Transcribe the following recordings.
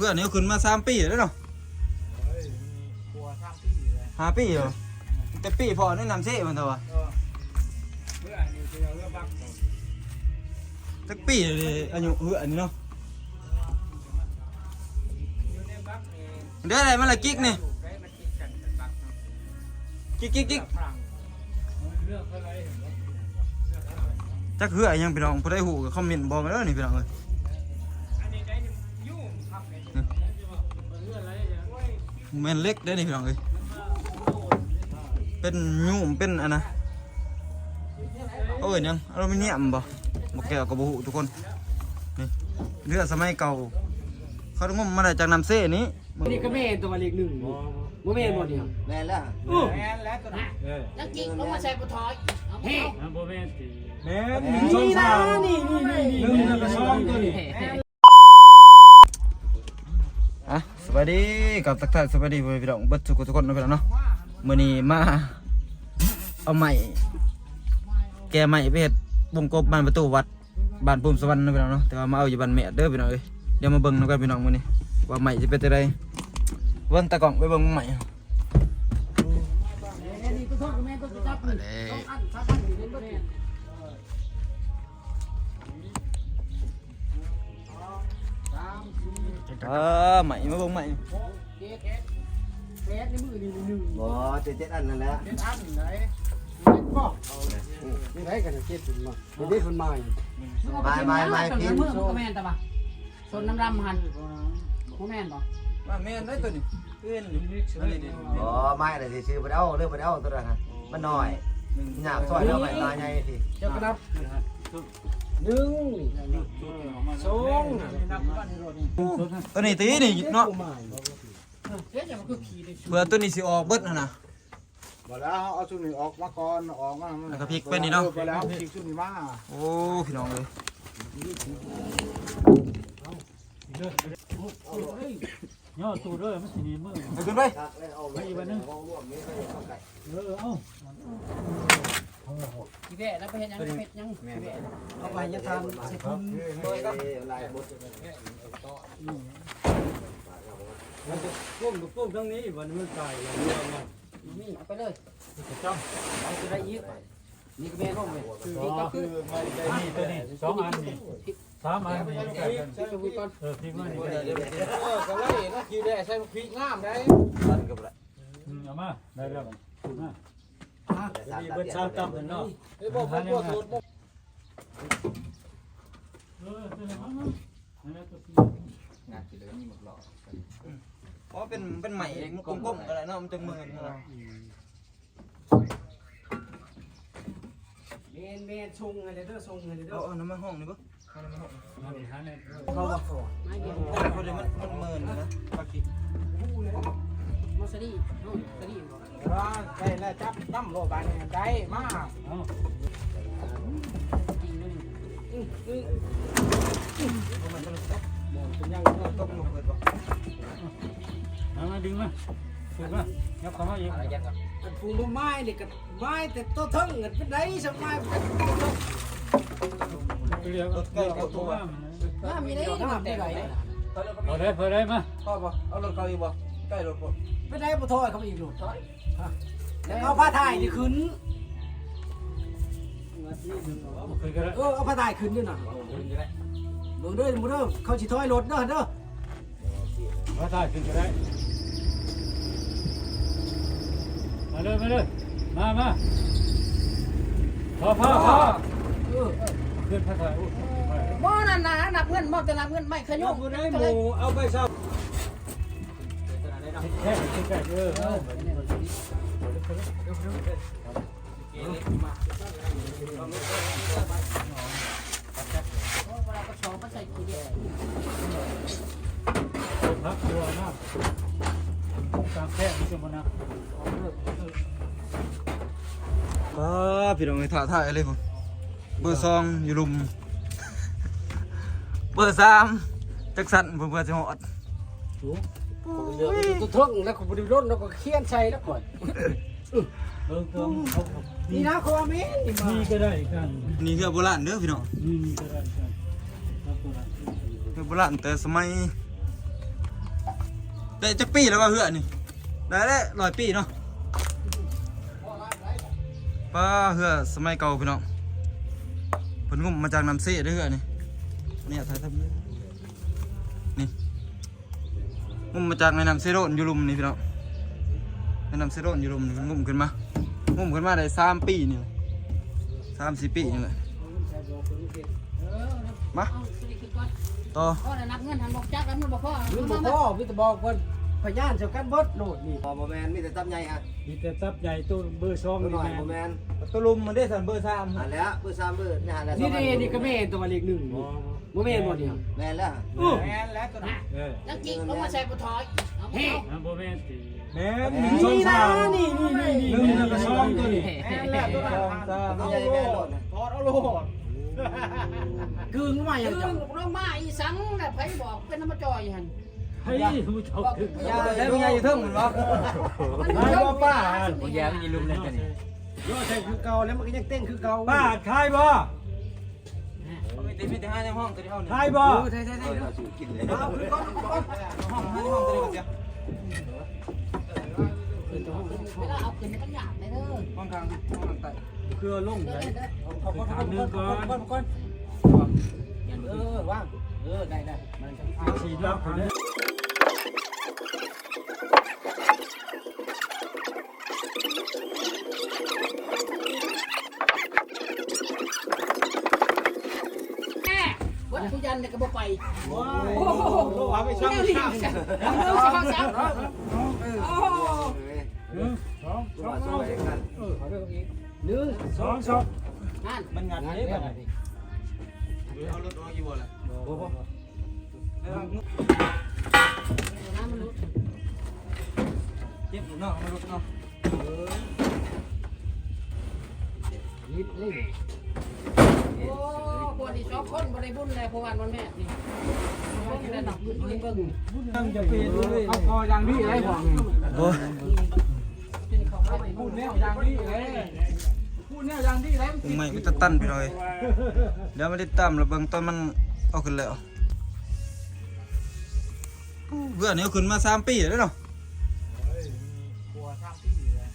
พื่อนนี่ขึ้นมาสามปีแล้วเนาะกลัวทำพี่เลยห้าปีเหรอแต่ปีพอแนะนำเซ่มันเถอะวะเออเพื่อนี่คือเรื่องบักสักปีเลยอายุเหืออันนี้เนาะอยู่ในบักนี่เดี๋ยวอะไรมันละกิ๊กนี่อยู่ใกล้มันกินกันเป็นบักเนาะกิ๊กกิ๊กกิ๊กฝรั่งเลือกอะไรเห็นไหมจักเหือยังพี่น้องผู้ใดหูก็คอมเมนต์บอกมาแล้วนี่พี่น้องเอ้ย แม่นเล็กได้อนี่พี่น้องเอ้ยเป็นยุ่มเป็นอันนะเอ้ยยังอลูมิเนียมบ่บ่แก้วกับบ่หูทุกคนนี่เรือสมัยเก่า เขาต้องงมมาได้จากน้ำเซ่นี้นี่ก็แม่นตัวเลขหนึ่งบ่บ่แม่นบ่เดียวแม่นแล้วแม่นแล้วตัวนั้นแล้วกิ๊กลงมาใส่ปะทอยเอาเฮ้เอาโบแม่นตีแม่นนี่นะนี่นี่นี่นี่หนึ่งแล้วก็สองตัวนี้ อะ สวัสดีกับทักทายสวัสดีพี่น้องเบิดทุกคนทุกคนนะพี่น้องเนาะมื้อนี้มาเอาใหม่แกใหม่ไปเฮ็ดวงกบบ้านประตูวัดบ้านปุ่มสวรรค์นะพี่น้องเนาะแต่ว่ามาเอาอยู่บ้านแม่เด้อพี่น้องเอ้ยเดี๋ยวมาเบิ่งนำกันพี่น้องมื้อนี้ว่าใหม่จะเป็นจังไดเบิ่งตะกล้องไปเบิ่งใหม่นี่ตัวทอดกับแม่ตัวจับนี่ต้องอันซับอันนี่เล่ เออใหม่มาเบิ่งใหม่เจ็ดแปดในมือนี่หนึ่งบ่เจ็ดเจ็ดอันนั่นแหละเป็นอันไหนเจ็ดบ่นี่ได้กันเจ็ดเป็นมาเป็นได้คนใหม่ไม่ไม่ไม่พินมือมันก็แม่นแต่ว่าส่วนน้ำรำหันบ่แม่นบ่ว่าแม่นได้ตัวนี้เอื้อนอยู่อันนี้นี่บ่ไม่เลยสิซื้อไปเอาเรื่องไปเอาตัวนั้นฮะมันน้อยหยาบซอยแล้วไปตาใหญ่สิเจ้าก็นับ หนึ่งสองตัวนี้ตีนี่เนาะเพื่อตัวนี้สิออกเบิดหั่นะบ่แล้วเอาชุดนี้ออกมาก่อนออกมาแล้วก็พลิกไปนี่เนาะไปแล้วพลิกชุดนี้มาโอ้พี่น้องเอ้ยย่อตูด้วยมันสินีมือเอาขึ้นไปไปอีกวันนึงเออเอา พี่แว่แล้วไปเฮ็ดยังเป็ดยังพี่แว่เอาไปจะทำสิคุณลายบดมันจะก้มกับก้มทั้งนี้วันมันตายแล้วเรื่องมันนี่เอาไปเลยจ้องเอาจะได้เยอะนี่ก็แม่ร่มเลยคืออ๋อนี่ก็คืคืออนี่ตัวนี้สองอันนี่สามอันนี่ใกล้กันที่ก่อนเออพลิกมานี่เออก็ไล่นะคิวได้ใช้พริกงามได้ตันกับละอืมเอามาได้แล้วมา มีเบิดชาวตับกันเนาะไอ้พวกพวกพวกรพวกเออตัวนี้มานั่นแหละตัวนี้อ๋อเป็นเป็นใหม่มันกลมๆอะไรเนาะมันจะเมือนเนาะเมนเมนชงอะไรเด้อชงอะไรเด้อเอาน้ำมันห้องนี่บ่เอาน้ำมันห้องนั่นหาเนี่ยเขาว่าไม่เกี่ยวเพราะเดี๋ยวมันมันเหมืนนะปกติมอสดี้นู่นสดี้บ่ว่า ได้แล้วจับตั้มโลบานได้มาเอ้าจริงนู่นมันต้องตกเป็นยังตกลงเกิดบ่เอามาดึงมาดึงมายับเข้ามาอีกอันปูมไม้นี่ก็ไม้แต่ตัวทั้งเงินเป็นไดสักไม้เป็นเรียกเอาเอาตัวมาว่ามีได้ทำได้ไรพอได้พอได้มาพ่อบ่เอารถเขาอีกบ่ ใกล้รถบ่ไม่ได้บ่ถอยเขาอีกลูกแล้วเอาผ้าถ่ายนี่ขึ้นเคยกันแล้วเออเอาผ้าถ่ายขึ้นด้วยน่ะเบิ่งเด้อบ่เด้อเขาสิถอยรถเด้อเด้อมาได้ขึ้นก็ได้ มาเลยมาเลยมามาพอพอพอเออขึ้นพระถ่ายบ่นั่นนะนับเงินบ่จะนับเงินไม่ขยมได้หมูเอาไปเช่าแค่แค่เออเอา พักตัวมากตามแค่นี้จะมานะป้าพี่น้องเอ้ยถ่ายถ่ายเลยพุ่นเบอร์สองอยู่ลุม เบอร์สามจักสันเพิ่นเพื่อสิฮอด ตัวทั้งแล้วก็บ่ได้รถแล้วก็เขียนใส่แล้วก่อนเออเติมเขานี่นะเขาว่าแม่นี่มานี่ก็ได้กันนี่คือโบราณเด้อพี่น้องนี่นี่ก็ได้กันครับตัวนั้นคือโบราณแต่สมัยได้จักปีแล้วว่าเหือนี่ได้แล้วร้อยปีเนาะป้าเหือสมัยเก่าพี่น้องเพิ่นงมมาจากน้ำเสียเด้อเหือนี่เนี่ยถ่ายทำนี่ งมมาจากในน้ำเซโรนอยู่ลุมนี่พี่น้องในน้ำเซโรนอยู่ลุมนี่เพิ่นงมขึ้นมางมขึ้นมาได้สามปีนี่แหละสามสี่ปีนี่แหละมาเอาสิคือก่อนต่อพ่อได้นับเงินทันบอกจักแล้วมันบอกพ่อหรือบ่พ่อมีแต่บอกว่าพยานเจ้ากันเบิดโลดนี่พอบ่แมนมีแต่ตับใหญ่ฮะมีแต่ทรัพย์ใหญ่ตู้เบอร์ช่องตัวนี่น้อยแม่บ่แมนตัวลุมมันได้สันเบอร์สามอันแล้วเบอร์3เบอร์นี่หันแล้วนี่นี่นี่ก็แม่นตัวเลขหนึ่งนี่ บ่แม่นบ่เนี่ยแม่นแล้วแม่นแล้วตัวนั้นเออแล้วจิกลงมาใส่ปะทอยเอาเฮ้น้ำโบแม่นตีแม่นนี่นะนี่นี่นี่นี่หนึ่งแล้วก็สองตัวนี่แม่นแล้วตัวนั้นสามตัวใหญ่แม่นโลดนะถอดเอาโลดกึ่งมาอย่างตึจังงลงมาอีสังน่ะไผบอกเป็นน้ำมาจอยหันเฮ้ยผู้ชมคืออย่าแล้วมีอะไรอยู่เทิงเหมือนบ่มันขายบ่ป้าบ่แย่มันลุมเลยกันนี่ยอดใช่คือเก่าแล้วมันก็ยังเต้นคือเก่าป้าขายบ่ มีแต่มีแต่ห้าในห้องตัวเดียวนี่ขายบ่เออใช่ใช่ใช่เอาสู่กินเลยเอาคือก่อนก่อนห้องห้าในห้องตัวเดียวเดียวเวลาเอาขึ้นมันหยาบเลยเด้อห้องกลางห้องกลางใต้เครือลงเด้เลอยเด้อเอาก่อนก่อนก่อนก่อนก่อนเออว่างเออได้ได้มันจะเอาสีดำคนนี้ แม่ วัดผู้ยันเนี่ยก็บ่ไปว้าโอ้โหโลเอาไปช่างเจ้าช่างนี่เอาสองสามโอ้โหหนึ่งสองตัวมาช่วยกันหนึ่งสองสองนั่นมันงัดงานนี่นี้แบแบบบนี้เอารถออกอยู่บ่ล่ะบ่บ่แล้วน้ำมันรู้เจ็บอยู่เนาะเอารถเนาะนิดนี่โอ้ป วที่สองคนบ่ได้บุญเลยเพราะวันวันแม่นี่เบิ่งได้อกบุญเบิ่งเบิ่งตั้งจะปีนเลยเอาคออย่างนี้ไรบอกโอ้ยเป็นของพูดแนวอย่างนี้เลยพูดแนวยางนี้เลยยังไม่มีตะตันพี่เลยเดี๋ยวไมาติดตามแล้วเบิ่งตอนมันเอาขึ้นแล้วเพื่อนนี่เอาขึ้นมาสามปีแล้วเนาะ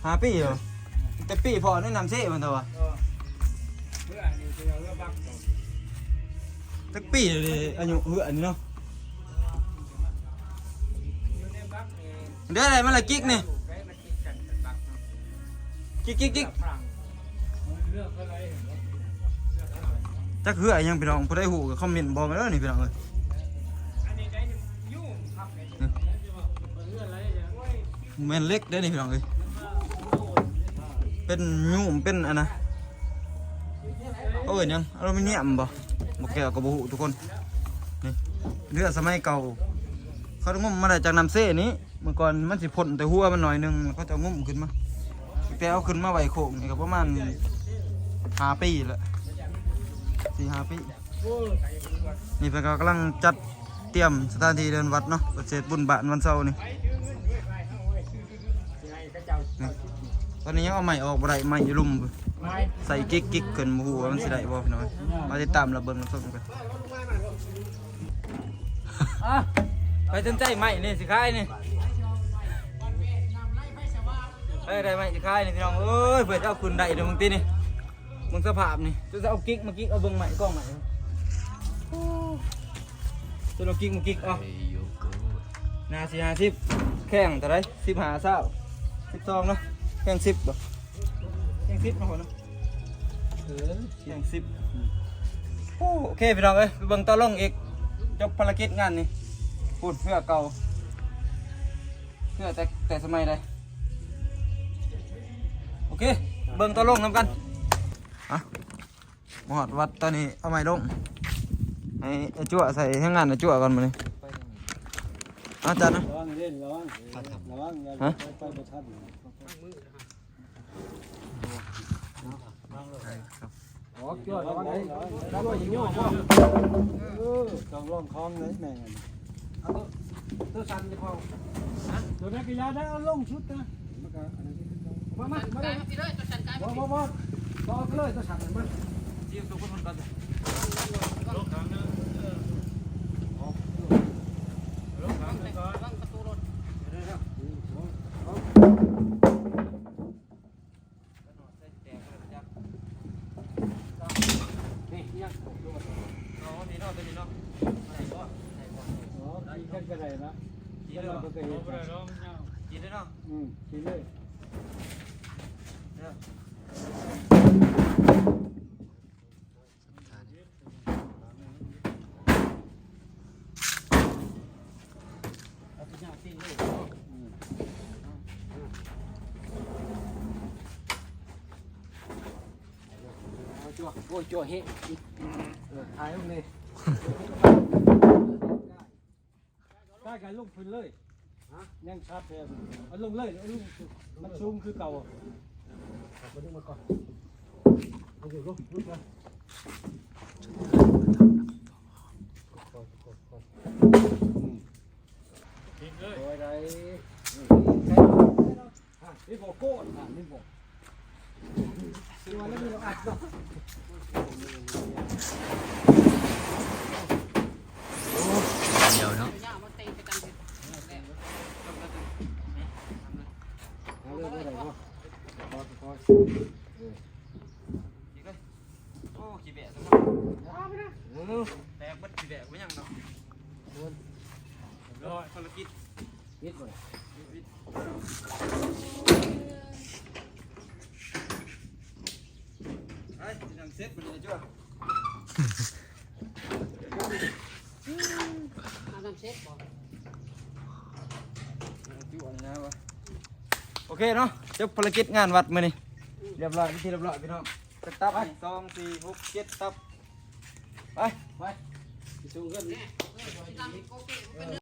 ห้าปีเหรอแต่ปีพอแนะนำเซ่มันเถอะวะเพื่อนนี่คือเอาเรื่องบัก ตักปีเลยอายุเหือนี่เนาะเดี๋ยวอะไรมาละกิ๊กนี่ไปมันกิ๊กเนี่ยกิ๊กกิ๊กกิ๊กจักเหือยังพี่น้องผู้ใดหูก็คอมเมนต์บอกมาแล้วนี่พี่น้องเลยแมนเล็กเด้นี่พี่น้องเอ้ยเป็นยุ่มเป็นอันนะเอ้ยยังอลูมิเนียมบ่ บ่แก้วก็บ่ฮู้ทุกคนนี่เรือสมัยเก่า เขาต้องงมมาได้จากน้ำเซ่นี้เมื่อก่อนมันสิพ่นแต่หัวมันหน่อยนึงเขาจะเอางมขึ้นมาแต่เอาขึ้นมาไว้โขงนี่ก็ประมาณหาปีละสี่หาปีนี่เพิ่นกำลังจัดเตรียมสถานที่เดินวัดเนาะเสริฐบุญบานวันเสาร์นี่ ตอนนี้เอาใหม่ออกบ่ได้ใหม่อยู่ลุ่มใส่กิ๊กกิ๊กขึ้นบ่ฮู้ว่ามันสิได้บ่พี่น้องมาติดตามรับเบิ่งรับชมกันไปสนใจใหม่นี่สิขายนี่เอ้ได้ไหม่สิขายนี่พี่น้องเอ้ยเปิดเอาขึ้นได้เด้อมึงตินี่มึงสภาพนี่จะเอากิ๊กมากิ๊กเอาเบิ่งใหม่กล้องใหม่ตัวเรากิ๊กมากิ๊กเอะนาสี่ห้าสิบแข่งเท่าไรสิบหาเศร้าสิบสองเนาะ แข่งสิบบ่แข่งสิบเนาะคนเนาะเออแข่งสิบโอ้โอเคพี่น้องเอ้ยไปเบิ่งต่อลงอีกจบภารกิจงานนี่พูดเพื่อเก่า เพื่อแต่แต่สมัยใดโอเค เบิ่งต่อลงนำกันอะหมอดวัดตอนนี้เอาไม้ลงให้ไอ้จั่วใส่ให้งานไอ้จั่วก่อนมาเลยอาจารย์นะระวังเล่นระวังระวังอย่าฮะไปประทับ อ๋อจ้วระวังเลยระวังอย่งย่อต้องร่องคล้องเลยแม่งตัวสั่นจะพอตัวนักกีฬาได้เอาลงชุดนะมันก็อันนั้นมามามากายมาเลยตัวฉันกายบ่มาบ่บ่บ่เลยตัวสั่นมันจิ้มตัวคนก่อน ยักษ์ผมด้วยเอานี่เนาะตัวนี้เนาะไหนก็ไหนก็โอ้ยกันก็ได้นะจีนเลยเนาะจีนเลยเนาะอืมจีนเลยเนี่ยเอาตัวนี้จีนเลย วโอ้ยจั่วเฮ้เออถ่ายลงเลยได้กันลงพื้นเลยยังชัดแทนเอาลงเลยเอาลงมันซูมคือเก่ามาดึงมาก่อนเอาอยู่ลงลุกมากินเลยโอ้ยได้นี่บอกโก้อะนี่บอก เดี๋ยวเนาะเอาเรื่องอะไรวะพอพอ กินเลยโอ้ขี้แบะซะ เออ แตกบัดขี้แบะบ่ยังเนาะร้อยคนละกิน นิดหน่อย ไอ้ยังเซ็ตมันเลยจ้ะ เอาน้ำเช็ดบอก จุอันนะวะ โอเคเนาะจบภารกิจงานวัดมื้อนี้เรียบร้อยพิธีเรียบร้อยพี่น้องจักตับไปสองสี่หกเจ็ดตับไปไป